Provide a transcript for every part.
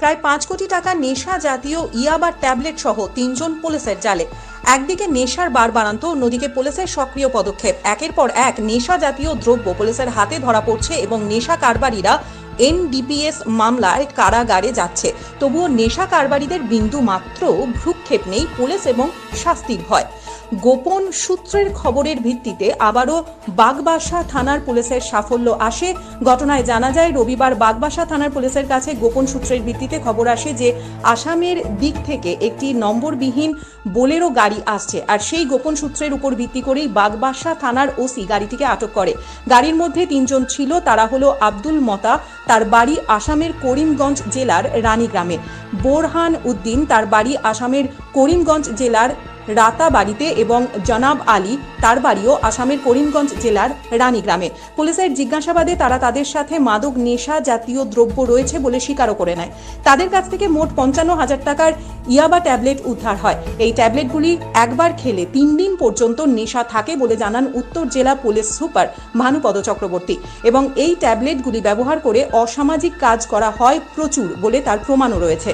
প্রায় পাঁচ কোটি টাকা নেশা জাতীয় ইয়াবার ট্যাবলেট সহ তিনজন পুলিশের জালে। একদিকে নেশার বার বাড়ান্ত, অন্যদিকে পুলিশের সক্রিয় পদক্ষেপ। একের পর এক নেশা জাতীয় দ্রব্য পুলিশের হাতে ধরা পড়ছে এবং নেশা কারবারিরা এনডিপিএস মামলায় কারাগারে যাচ্ছে। তবুও নেশা কারবারিদের বিন্দু মাত্র, ভ্রুক্ষেপ নেই পুলিশ এবং শাস্তির ভয়। গোপন সূত্রের খবরের ভিত্তিতে আবারও বাগবাসা থানার পুলিশের সাফল্য আসে। ঘটনায় জানা যায়, রবিবার বাগবাসা থানার পুলিশের কাছে গোপন সূত্রের ভিত্তিতে খবর আসে যে, আসামের দিক থেকে একটি নম্বরবিহীন বোলেরো গাড়ি আসছে আর সেই গোপন সূত্রের উপর ভিত্তি করেই বাগবাসা থানার ওসি গাড়িটিকে আটক করে। গাড়ির মধ্যে তিনজন ছিল, তারা হলো আব্দুল মতা তার বাড়ি আসামের করিমগঞ্জ জেলার রানীগ্রামে। বোরহান উদ্দিন তার বাড়ি আসামের করিমগঞ্জ জেলার রাতাবাড়িতে এবং জনাব আলী তার বাড়িও আসামের করিমগঞ্জ জেলার রানীগ্রামে। পুলিশের জিজ্ঞাসাবাদে তারা তাদের সাথে মাদক নেশা জাতীয় দ্রব্য রয়েছে বলে স্বীকারও করে নেয়। তাদের কাছ থেকে মোট পঞ্চান্ন হাজার টাকার ইয়াবা ট্যাবলেট উদ্ধার হয়। এই ট্যাবলেটগুলি একবার খেলে তিন দিন পর্যন্ত নেশা থাকে বলে জানান উত্তর জেলা পুলিশ সুপার ভানুপদ চক্রবর্তী এবং এই ট্যাবলেটগুলি ব্যবহার করে অসামাজিক কাজ করা হয় প্রচুর বলে তার প্রমাণও রয়েছে।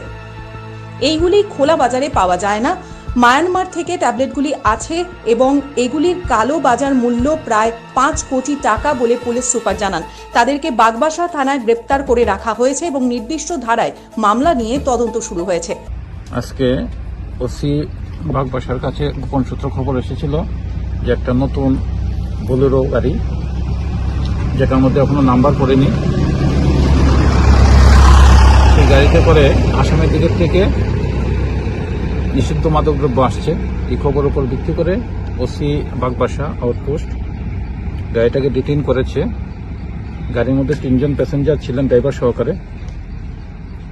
এইগুলি খোলা বাজারে পাওয়া যায় না। মায়ানমার থেকে ট্যাবলেটগুলি আছে এবং এগুলির কালো বাজার মূল্য প্রায় পাঁচ কোটি টাকা বলে পুলিশ সুপার জানান। তাদেরকে বাগবাসা থানায় গ্রেপ্তার করে রাখা হয়েছে এবং নির্দিষ্ট ধারায় মামলা নিয়ে তদন্ত শুরু হয়েছে। আজকে ওসি বাগবাসার কাছে গোপন সূত্র খবর এসেছিল যে একটা নতুন বোলেরো গাড়ি, যেটার মধ্যে এখনও নাম্বার পড়েনি সেই গাড়িতে করে আসামের দিকের থেকে নিষিদ্ধ মাদকদ্রব্য আসছে। এই খবর উপর ভিত্তি করে ওসি বাগবাসা আউটপোস্ট গাড়িটাকে ডিটেইন করেছে। গাড়ির মধ্যে তিনজন প্যাসেঞ্জার ছিলেন ড্রাইভার সহকারে।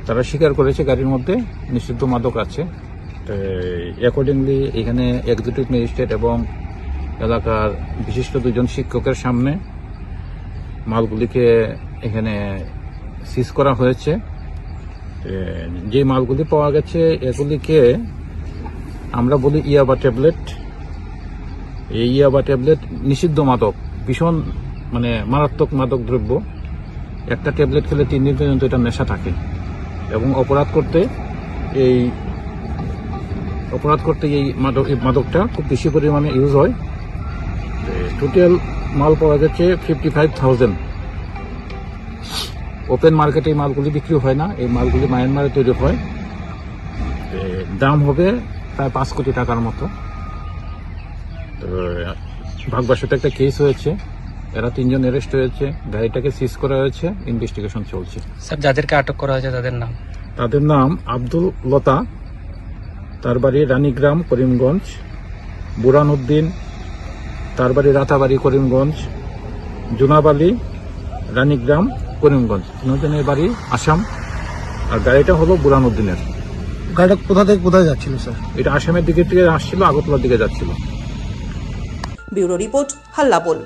তারা স্বীকার করেছে গাড়ির মধ্যে নিষিদ্ধ মাদক আছে। অ্যাকর্ডিংলি এখানে এক্সিকিউটিভ ম্যাজিস্ট্রেট এবং এলাকার বিশিষ্ট দুজন শিক্ষকের সামনে মালগুলিকে এখানে সিজ করা হয়েছে। যে মালগুলি পাওয়া গেছে, এগুলিকে আমরা বলি ইয়াবা ট্যাবলেট। এই ইয়াবা ট্যাবলেট নিষিদ্ধ মাদক, ভীষণ মানে মারাত্মক মাদক দ্রব্য। একটা ট্যাবলেট খেলে তিন দিন পর্যন্ত এটা নেশা থাকে। এবং অপরাধ করতে এই অপরাধ করতে এই মাদক মাদকটা খুব বেশি পরিমাণে ইউজ হয়। টোটাল মাল পাওয়া গেছে ফিফটি ফাইভ থাউজেন্ড ওপেন মার্কেটে এই মালগুলি বিক্রি হয় না, এই মালগুলি মায়ানমারে তৈরি হয়। দাম হবে প্রায় পাঁচ কোটি টাকার মতো। তো ভাগবাসাতে একটা কেস হয়েছে। এরা তিনজন অ্যারেস্ট হয়েছে। গাড়িটাকে সিজ করা হয়েছে। ইনভেস্টিগেশন চলছে। স্যার যাদেরকে আটক করা হয়েছে তাদের নাম? তাদের নাম আব্দুল লতা তার বাড়ি রানীগ্রাম করিমগঞ্জ। বুরানুদ্দিন তার বাড়ি রাতাবাড়ি করিমগঞ্জ। জুনাব আলী রানীগ্রাম করিমগঞ্জ। তিনজনের বাড়ি আসাম। আর গাড়িটা হলো বুরানুদ্দিনের গাড়িটা কোথা থেকে কোথায় যাচ্ছিল স্যার? এটা আসামের দিকে থেকে আসছিল আগরতলার দিকে যাচ্ছিল। Bureau report হাল্লাবোল